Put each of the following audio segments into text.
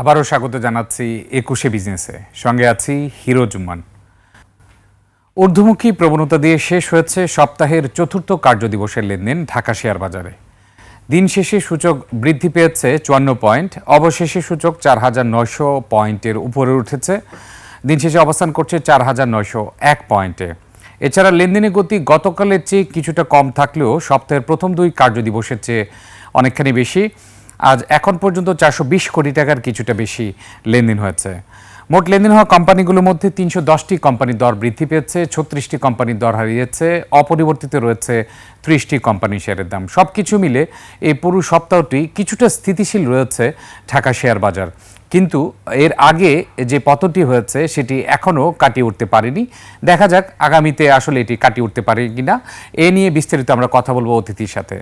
আবারও স্বাগত জানাচ্ছি একুশে বিজনেসে। সঙ্গে আছি হিরো জুম্মান। ঊর্ধ্বমুখী প্রবণতা দিয়ে শেষ হয়েছে সপ্তাহের চতুর্থ কার্যদিবসের লেনদেন ঢাকা শেয়ার বাজারে। দিন শেষে সূচক বৃদ্ধি পেয়েছে চুয়ান্ন পয়েন্ট, অবশেষে সূচক চার হাজার নয়শো পয়েন্টের উপরে উঠেছে। দিন শেষে অবস্থান করছে চার হাজার নয়শো এক পয়েন্টে। এছাড়া লেনদেনের গতি গতকালের চেয়ে কিছুটা কম থাকলেও সপ্তাহের প্রথম দুই কার্যদিবসের চেয়ে অনেকখানি বেশি। আজ এখন পর্যন্ত চারশো বিশ কোটি টাকার কিছুটা বেশি লেনদেন হয়েছে। মোট লেনদেন হওয়া কোম্পানিগুলোর মধ্যে তিনশো দশটি কোম্পানির দর বৃদ্ধি পেয়েছে, ছত্রিশটি কোম্পানির দর হারিয়েছে, অপরিবর্তিত রয়েছে ত্রিশটি কোম্পানি শেয়ারের দাম। সব কিছু মিলে এই পুরো সপ্তাহটি কিছুটা স্থিতিশীল রয়েছে ঢাকা শেয়ার বাজার। কিন্তু এর আগে যে পতনটি হয়েছে, সেটি এখনও কাটিয়ে উঠতে পারেনি। দেখা যাক আগামীতে আসলে এটি কাটিয়ে উঠতে পারে কিনা। এ নিয়ে বিস্তারিত আমরা কথা বলব অতিথির সাথে।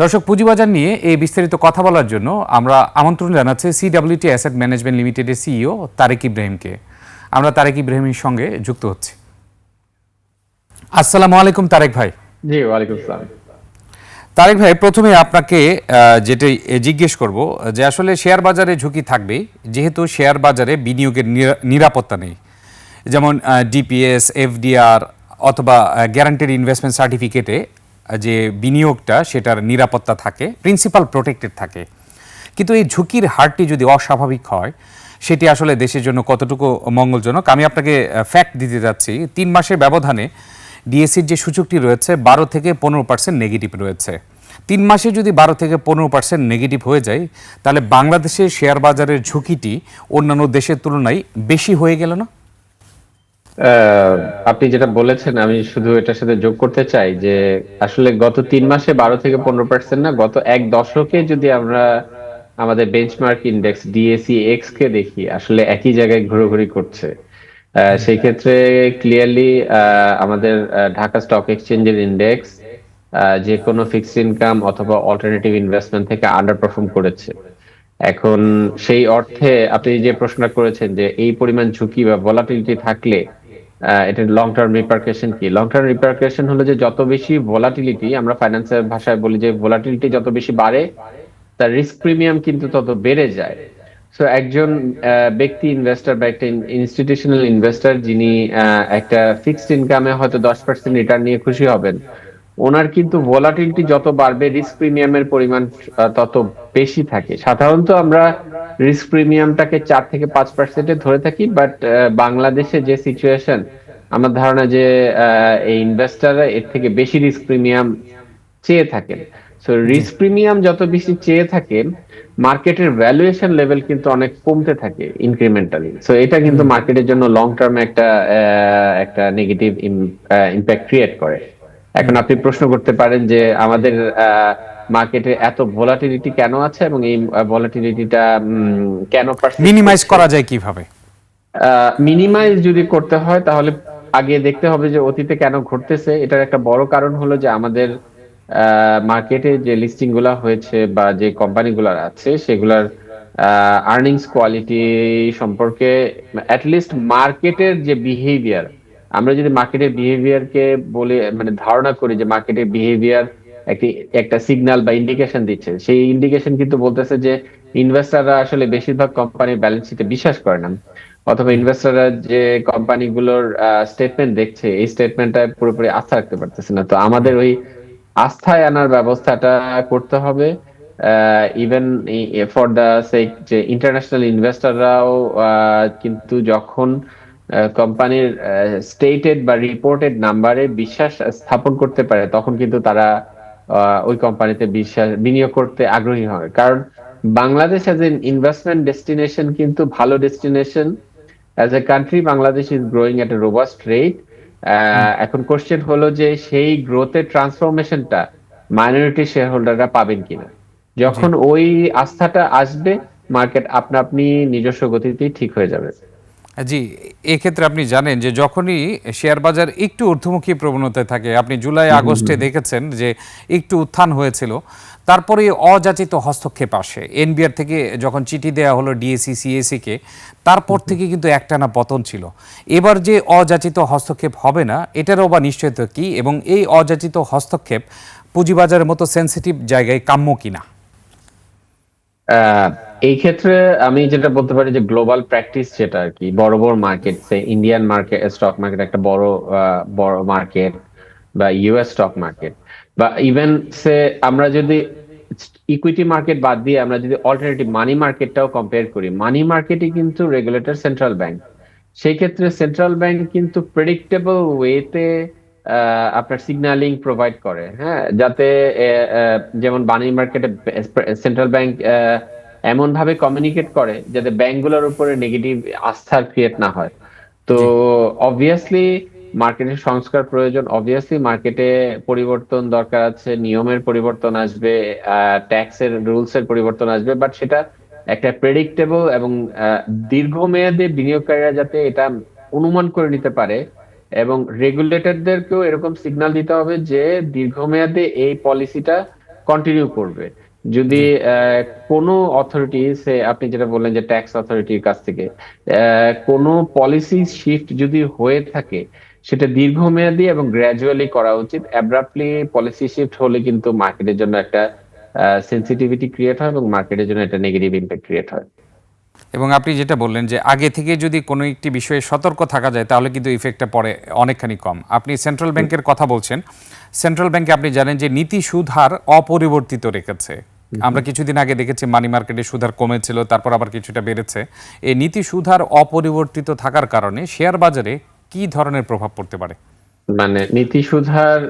দর্শক, পুঁজিবাজার নিয়ে এই বিস্তারিত কথা বলার জন্য আমরা আমন্ত্রণ জানাচ্ছি সিডাব্লিউটি অ্যাসেট ম্যানেজমেন্ট লিমিটেডের সিইও তারেক ইব্রাহিমকে। আমরা তারেক ইব্রাহিমের সঙ্গে যুক্ত হচ্ছি। আসসালামু আলাইকুম তারেক ভাই। জি, ওয়ালাইকুম আসসালাম। তারেক ভাই, প্রথমে আপনাকে যেটা জিজ্ঞেস করব যে আসলে শেয়ার বাজারে ঝুঁকি থাকবে যেহেতু শেয়ার বাজারে বিনিয়োগের নিরা- নিরাপত্তা নেই। যেমন ডিপিএস এফডিআর অথবা গ্যারান্টেড ইনভেস্টমেন্ট সার্টিফিকেটে যে বিনিয়োগটা, সেটার নিরাপত্তা থাকে প্রিন্সিপাল প্রোটেক্টেড থাকে। কিন্তু এই ঝুঁকির হারটি যদি অস্বাভাবিক হয়, সেটি আসলে দেশের জন্য কতটুকু মঙ্গলজনক? আমি আপনাকে ফ্যাক্ট দিতে যাচ্ছি, তিন মাসের ব্যবধানে ডিএসসির যে সূচকটি রয়েছে, বারো থেকে পনেরো পার্সেন্ট নেগেটিভ রয়েছে। তিন মাসে যদি বারো থেকে পনেরো পার্সেন্ট নেগেটিভ হয়ে যায়, তাহলে বাংলাদেশের শেয়ার বাজারের ঝুঁকিটি অন্যান্য দেশের তুলনায় বেশি হয়ে গেল না? আপনি যেটা বলেছেন, আমি শুধু এটার সাথে যোগ করতে চাই যে, আসলে গত তিন মাসে বারো থেকে পনেরো পার্সেন্ট না, গত এক দশকে যদি আমরা আমাদের বেঞ্চমার্ক ইন্ডেক্স ডিএসি এক্স কে দেখি, আসলে একই জায়গায় ঘোরাঘুরি করছে। সেই ক্ষেত্রে ক্লিয়ারলি আমাদের ঢাকা স্টক এক্সচেঞ্জের ইন্ডেক্স যে কোনো ফিক্সড ইনকাম অথবা অল্টারনেটিভ ইনভেস্টমেন্ট থেকে আন্ডার পারফর্ম করেছে। এখন সেই অর্থে আপনি যে প্রশ্নটা করেছেন যে এই পরিমাণ ঝুঁকি বা ভলাটিলিটি থাকলে এটার লং টার্ম রিপার্কেশন কি? লং টার্ম রিপার্কেশন হলো যে যত বেশি ভলাটিলিটি আমরা ফাইন্যান্সের ভাষায় বলি যে ভলাটিলিটি যত বেশি বাড়ে, তার রিস্ক প্রিমিয়াম কিন্তু তত বেড়ে যায়। সো একজন ব্যক্তি ইনভেস্টর বা একটা ইনস্টিটিউশনাল ইনভেস্টর যিনি একটা ফিক্সড ইনকামে হয়তো দশ পার্সেন্ট রিটার্ন নিয়ে খুশি হবেন, ওনার কিন্তু ভলাটিলিটি যত বাড়বে রিস্ক প্রিমিয়ামের পরিমাণ তত বেশি থাকে। সাধারণত আমরা রিস্ক প্রিমিয়ামটাকে চার থেকে পাঁচ পার্সেন্টে ধরে থাকি বাট বাংলাদেশে যে সিচুয়েশন আমার ধারণা যে এই ইনভেস্টাররা এর থেকে বেশি রিস্ক প্রিমিয়াম চেয়ে থাকেন। সো রিস্ক প্রিমিয়াম যত বেশি চেয়ে থাকেন মার্কেটের ভ্যালুয়েশন লেভেল কিন্তু অনেক কমতে থাকে ইনক্রিমেন্টালি সো এটা কিন্তু মার্কেটের জন্য লং টার্মে একটা একটা নেগেটিভ ইম্প্যাক্ট ক্রিয়েট করে। এখন আপনি প্রশ্ন করতে পারেন যে আমাদের মার্কেটে এত ভোলাটিলিটি কেন আছে এবং এই ভোলাটিলিটিটা কেন মিনিমাইজ করা যায় কীভাবে? মিনিমাইজ যদি করতে হয় তাহলে আগে দেখতে হবে যে অতীতে কেন ঘটতেছে। এটার একটা বড় কারণ হলো যে আমাদের মার্কেটে যে লিস্টিংগুলা হয়েছে বা যে কোম্পানিগুলো আছে, সেগুলার আর্নিংস কোয়ালিটি সম্পর্কে অ্যাটলিস্ট মার্কেটের যে বিহেভিয়ার আমরা যদি মার্কেটের বিহেভিয়ারকে বলে মানে ধারণা করি যে মার্কেটের বিহেভিয়ার একটি, একটা সিগনাল বা ইন্ডিকেশন দিচ্ছে, সেই ইন্ডিকেশন কিন্তু বলতেছে যে ইনভেস্টাররা আসলে বেশিরভাগ কোম্পানির ব্যালেন্স শিটে বিশ্বাস করে না, অথবা ইনভেস্টাররা যে কোম্পানিগুলোর স্টেটমেন্ট দেখছে, এই স্টেটমেন্টটা পুরোপুরি আস্থা রাখতে পারতেছে না। তো আমাদের ওই আস্থায় আনার ব্যবস্থাটা করতে হবে। ইভেন ফর দা সেক যে ইন্টারন্যাশনাল ইনভেস্টররাও কিন্তু যখন কোম্পানির স্টেটেড বা রিপোর্টেড নাম্বারে বিশ্বাস স্থাপন করতে পারে, তখন কিন্তু তারা ওই কোম্পানিতে বিশ্বাস, বিনিয়োগ করতে আগ্রহী হয়। কারণ Bangladesh as an investment destination কিন্তু ভালো destination as a country Bangladesh is growing at a robust rate এখন কোশ্চেন হলো যে সেই গ্রোথের ট্রান্সফরমেশনটা মাইনরিটি শেয়ার হোল্ডাররা পাবেন কিনা? যখন ওই আস্থাটা আসবে মার্কেট আপনা আপনি নিজস্ব গতিতেই ঠিক হয়ে যাবে। জি এক্ষেত্রে আপনি জানেন যে যখনই শেয়ার বাজার একটু ঊর্ধ্বমুখী প্রবণতায় থাকে আপনি জুলাই আগস্টে দেখেছেন যে একটু উত্থান হয়েছিল। তারপরে অযাচিত হস্তক্ষেপ আসে। এনবিআর থেকে যখন চিঠি দেওয়া হলো ডিএসসি, সিএসসি কে, তারপর থেকে কিন্তু একটানা পতন ছিল। এবার যে অযাচিত হস্তক্ষেপ হবে না, এটারও বা নিশ্চয়তা কি এবং এই অযাচিত হস্তক্ষেপ পুঁজিবাজারের মতো সেন্সিটিভ জায়গায় কাম্য কিনা? এই ক্ষেত্রে আমি যেটা বলতে পারি যে গ্লোবাল প্র্যাকটিস যেটা আর কি, বড় বড় market Indian market stock market একটা বড় বড় মার্কেট বা ইউএস স্টক মার্কেট বা ইভেন সে আমরা যদি ইকুইটি মার্কেট বাদ দিয়ে আমরা যদি অল্টারনেটিভ মানি মার্কেটটাও কম্পেয়ার করি মানি মার্কেটই কিন্তু রেগুলেটর সেন্ট্রাল ব্যাংক সেই ক্ষেত্রে সেন্ট্রাল ব্যাংক কিন্তু প্রেডিক্টেবল ওয়েতে আপনার সিগন্যালিং প্রোভাইড করে হ্যাঁ? যাতে যেমন বাণী মার্কেটে সেন্ট্রাল ব্যাংক এমন ভাবে কমিউনিকেট করে যাতে ব্যাংকগুলোর উপরে নেগেটিভ আস্থার ক্রিয়েট না হয়। তো অবভিয়াসলি মার্কেটের সংস্কার প্রয়োজন অবভিয়াসলি মার্কেটে পরিবর্তন দরকার আছে নিয়মের পরিবর্তন আসবে ট্যাক্সের রুলস এর পরিবর্তন আসবে বাট সেটা একটা প্রেডিক্টেবল এবং দীর্ঘমেয়াদে বিনিয়োগকারীরা যাতে এটা অনুমান করে নিতে পারে এবং রেগুলেটরদেরকেও এরকম সিগন্যাল দিতে হবে যে দীর্ঘমেয়াদে এই পলিসিটা কন্টিনিউ করবে। যদি কোনো অথরিটি সে আপনি যেটা বললেন যে ট্যাক্স অথরিটির কাছ থেকে আহ, কোনো পলিসি শিফট যদি হয়ে থাকে সেটা দীর্ঘমেয়াদী এবং গ্র্যাজুয়ালি করা উচিত। অ্যাব্রাপ্টলি পলিসি শিফট হলে কিন্তু মার্কেটের জন্য একটা সেন্সিটিভিটি ক্রিয়েট হয় এবং মার্কেটের জন্য একটা নেগেটিভ ইম্প্যাক্ট ক্রিয়েট হয়। এবং আপনি যেটা বললেন যে আগে থেকে যদি কোনো একটি বিষয়ে সতর্ক থাকা যায় তাহলে কিন্তু ইফেক্টটা পড়ে অনেকখানি কম। আপনি সেন্ট্রাল ব্যাংকের কথা বলছেন। সেন্ট্রাল ব্যাংকে আপনি জানেন যে নীতি সুদ হার অপরিবর্তিত রেখেছে। আমরা কিছুদিন আগে দেখেছি মানি মার্কেটে সুদ হার কমেছিল তারপর আবার কিছুটা বেড়েছে। এই নীতি সুদ হার অপরিবর্তিত থাকার কারণে শেয়ার বাজারে কি ধরনের প্রভাব পড়তে পারে? মানে নীতি সুধার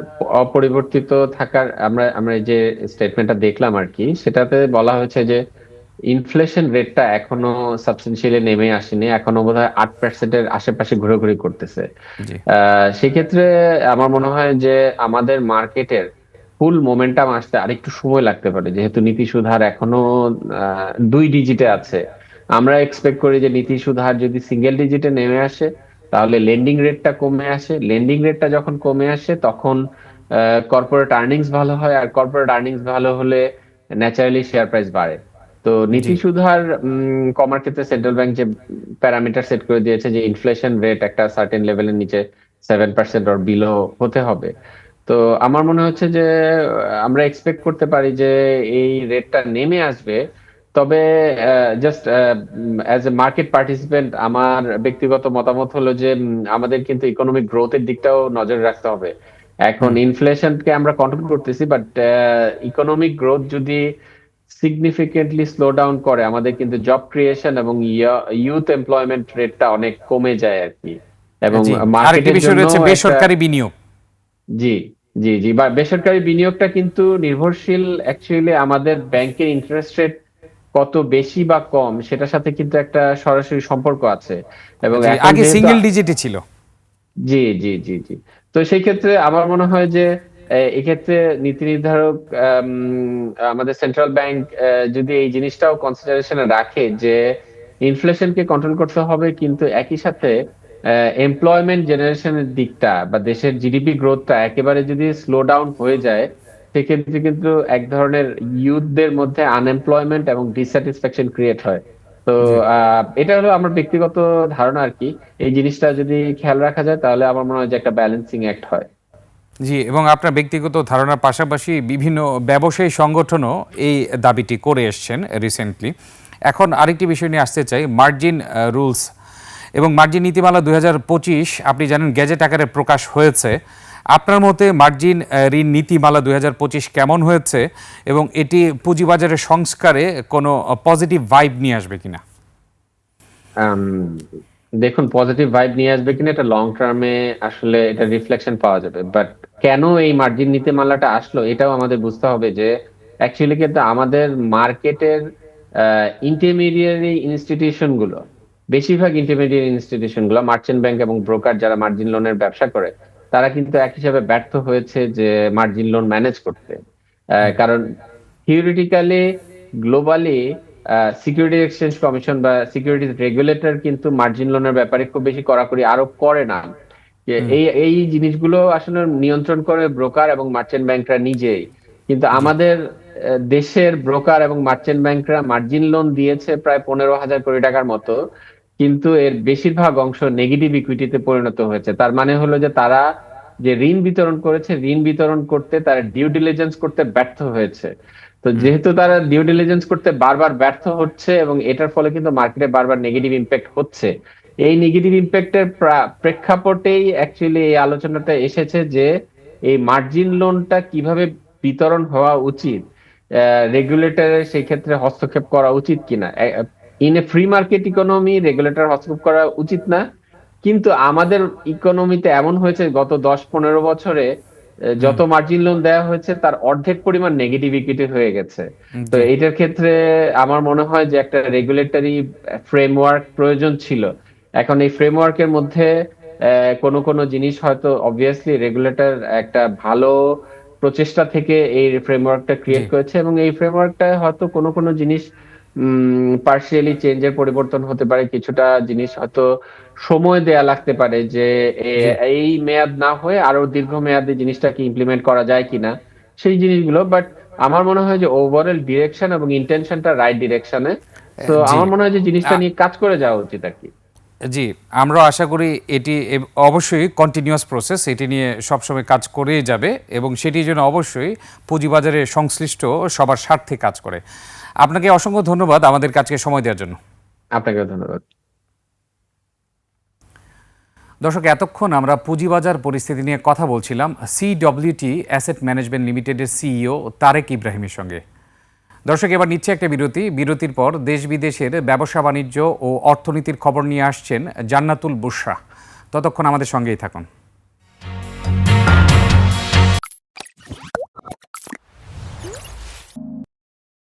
অপরিবর্তিত থাকার আমরা আমরা যে স্টেটমেন্টটা দেখলাম আর কি সেটাতে বলা হয়েছে যে ইনফ্লেশন রেটটা এখনও সাবস্টেন্সিয়ালি নেমে আসেনি এখনও বোধ হয় আট পার্সেন্টের আশেপাশে ঘোরাঘুরি করতেছে। সেক্ষেত্রে আমার মনে হয় যে আমাদের মার্কেটের ফুল মোমেন্টাম আসতে আরেকটু সময় লাগতে পারে যেহেতু নীতি সুধার এখনও দুই ডিজিটে আছে। আমরা এক্সপেক্ট করি যে নীতি সুধার যদি সিঙ্গেল ডিজিটে নেমে আসে তাহলে লেন্ডিং রেটটা কমে আসে। লেন্ডিং রেটটা যখন কমে আসে তখন কর্পোরেট আর্নিংস ভালো হয় আর কর্পোরেট আর্নিংস ভালো হলে ন্যাচারালি শেয়ার প্রাইস বাড়ে। তো নীতি সুধার কমার ক্ষেত্রে সেন্ট্রাল ব্যাংক যে প্যারামিটার সেট করে দিয়েছে যে ইনফ্লেশন রেট একটা সার্টেন লেভেলের নিচে সেভেন পার্সেন্ট অর বিলো হতে হবে। তো আমার মনে হচ্ছে যে আমরা এক্সপেক্ট করতে পারি যে এই রেটটা নেমে আসবে। তবে just as a market participant আমার ব্যক্তিগত মতামত হলো যে আমাদের কিন্তু ইকোনমিক গ্রোথের দিকটাও নজর রাখতে হবে। এখন ইনফ্লেশনকে আমরা কন্ট্রোল করতেছি বাট ইকোনমিক গ্রোথ যদি সিগনিফিকেন্টলি স্লো ডাউন করে আমাদের কিন্তু জব ক্রিয়েশন এবং ইউথ এমপ্লয়মেন্ট রেটটা অনেক কমে যায় আর কি এবং মার্কেটের জন্য রয়েছে বেসরকারি বিনিয়োগ। জি জি জি। বা বেসরকারি বিনিয়োগটা কিন্তু নির্ভরশীল অ্যাকচুয়ালি আমাদের ব্যাংকের ইন্টারেস্ট রেট কত বেশি বা কম সেটার সাথে কিন্তু একটা সরাসরি সম্পর্ক আছে। এবং আগে সিঙ্গেল ডিজিটে ছিল। জি জি জি জি। তো সেই ক্ষেত্রে আমার মনে হয় যে এক্ষেত্রে নীতি নির্ধারক আম, আমাদের সেন্ট্রাল ব্যাংক যদি এই জিনিসটাও কনসিডারেশনে রাখে যে ইনফ্লেশনকে কন্ট্রোল করতে হবে কিন্তু একই সাথে এমপ্লয়মেন্ট জেনারেশনের দিকটা বা দেশের জিডিপি গ্রোথটা একেবারে যদি স্লো ডাউন হয়ে যায় সেক্ষেত্রে কিন্তু এক ধরনের ইউথদের মধ্যে আনএমপ্লয়মেন্ট এবং ডিস্যাটিসফ্যাকশন ক্রিয়েট হয়। তো এটা হলো আমার ব্যক্তিগত ধারণা আর কি। এই জিনিসটা যদি খেয়াল রাখা যায় তাহলে আমার মনে হয় যে একটা ব্যালেন্সিং অ্যাক্ট হয়। জি এবং আপনার ব্যক্তিগত ধারণার পাশাপাশি বিভিন্ন ব্যবসায়ী সংগঠনও এই দাবিটি করে এসছেন রিসেন্টলি এখন আরেকটি বিষয় নিয়ে আসতে চাই মার্জিন রুলস এবং মার্জিন নীতিমালা দুই হাজার পঁচিশ আপনি জানেন গ্যাজেট আকারে প্রকাশ হয়েছে। আপনার মতে মার্জিন ঋণ নীতিমালা দুই হাজার পঁচিশ কেমন হয়েছে এবং এটি পুঁজিবাজারের সংস্কারে কোনো পজিটিভ ভাইব নিয়ে আসবে কিনা? দেখুন পজিটিভ ভাইব নিয়ে আসবে কিনা এটা লং টার্মে আসলে এটা রিফ্লেকশন পাওয়া যাবে। বাট কেন এই মার্জিন নীতিমালাটা আসলো এটাও আমাদের বুঝতে হবে যে অ্যাকচুয়ালি কিন্তু আমাদের মার্কেটের ইন্টারমিডিয়ারি ইনস্টিটিউশনগুলো, বেশিরভাগ ইন্টারমিডিয়ারি ইনস্টিটিউশনগুলো মার্চেন্ট ব্যাংক এবং ব্রোকার যারা মার্জিন লোনের ব্যবসা করে তারা কিন্তু এক হিসাবে ব্যর্থ হয়েছে যে মার্জিন লোন ম্যানেজ করতে। কারণ theoretically globally security exchange commission বা সিকিউরিটিজ রেগুলেটর কিন্তু মার্জিন লোনের ব্যাপারে খুব বেশি কড়াকড়ি আরোপ করে না। এই এই জিনিসগুলো আসলে নিয়ন্ত্রণ করে ব্রোকার এবং মার্চেন্ট ব্যাংকরা নিজেই। কিন্তু আমাদের দেশের ব্রোকার এবং মার্চেন্ট ব্যাংকরা মার্জিন লোন দিয়েছে প্রায় পনেরো হাজার কোটি টাকার মতো। কিন্তু এর বেশিরভাগ অংশ নেগেটিভ ইকুইটিতে পরিণত হয়েছে। তার মানে হলো যে তারা যে ঋণ বিতরণ করেছে ঋণ বিতরণ করতে তারা ডিউ ডিলিজেন্স করতে ব্যর্থ হয়েছে। তো যেহেতু তারা ডিউ ডিলিজেন্স করতে বারবার ব্যর্থ হচ্ছে এবং এটার ফলে কিন্তু মার্কেটে বারবার নেগেটিভ ইম্প্যাক্ট হচ্ছে এই নেগেটিভ ইম্প্যাক্টের প্রেক্ষাপটেই অ্যাকচুয়ালি এই আলোচনাটা এসেছে যে এই মার্জিন লোনটা কীভাবে বিতরণ হওয়া উচিত রেগুলেটরের সেই ক্ষেত্রে হস্তক্ষেপ করা উচিত কিনা। In a free market economy regulator হস্তক্ষেপ করা উচিত না। কিন্তু আমাদের ইকোনমিতে এমন হয়েছে গত দশ পনেরো বছরে যত মার্জিন লোন দেওয়া হয়েছে তার অর্ধেক পরিমাণ নেগেটিভ ইকুইটি হয়ে গেছে। তো এটার ক্ষেত্রে আমার মনে হয় যে একটা রেগুলেটরি ফ্রেমওয়ার্ক প্রয়োজন ছিল। এখন এই ফ্রেমওয়ার্কের মধ্যে কোন কোনো জিনিস হয়তো অবভিয়াসলি রেগুলেটর একটা ভালো প্রচেষ্টা থেকে এই ফ্রেমওয়ার্কটা ক্রিয়েট করেছে এবং এই ফ্রেমওয়ার্কটা হয়তো কোনো কোনো জিনিস পার্শিয়ালি চেঞ্জের পরিবর্তন হতে পারে কিছুটা জিনিস হয়তো সময় দেয়া লাগতে পারে যে এই মেয়াদ না হয়ে আরও দীর্ঘ মেয়াদে জিনিসটাকে ইমপ্লিমেন্ট করা যায় কিনা সেই জিনিসগুলো বাট আমার মনে হয় যে ওভারঅল ডিরেকশন এবং ইন্টেনশনটা রাইট ডিরেকশনে তো আমার মনে হয় যে জিনিসটা নিয়ে কাজ করে যাওয়া উচিত আর কি। জি আমরা আশা করি এটি অবশ্যই কন্টিনিউয়াস প্রসেস এটি নিয়ে সবসময় কাজ করেই যাবে এবং সেটি যেন অবশ্যই পুঁজিবাজারে সংশ্লিষ্ট সবার স্বার্থে কাজ করে। আপনাকে অসংখ্য ধন্যবাদ আমাদের কাজকে সময় দেওয়ার জন্য। আপনাকে ধন্যবাদ। দর্শক এতক্ষণ আমরা পুঁজিবাজার পরিস্থিতি নিয়ে কথা বলছিলাম সিডব্লিউটি অ্যাসেট ম্যানেজমেন্ট লিমিটেডের সিইও তারেক ইব্রাহিমের সঙ্গে। দর্শক এবার নিচ্ছে একটা বিরতি। বিরতির পর দেশ বিদেশের ব্যবসা বাণিজ্য ও অর্থনীতির খবর নিয়ে আসছেন জান্নাতুল বুশরা ততক্ষণ আমাদের সঙ্গেই থাকুন।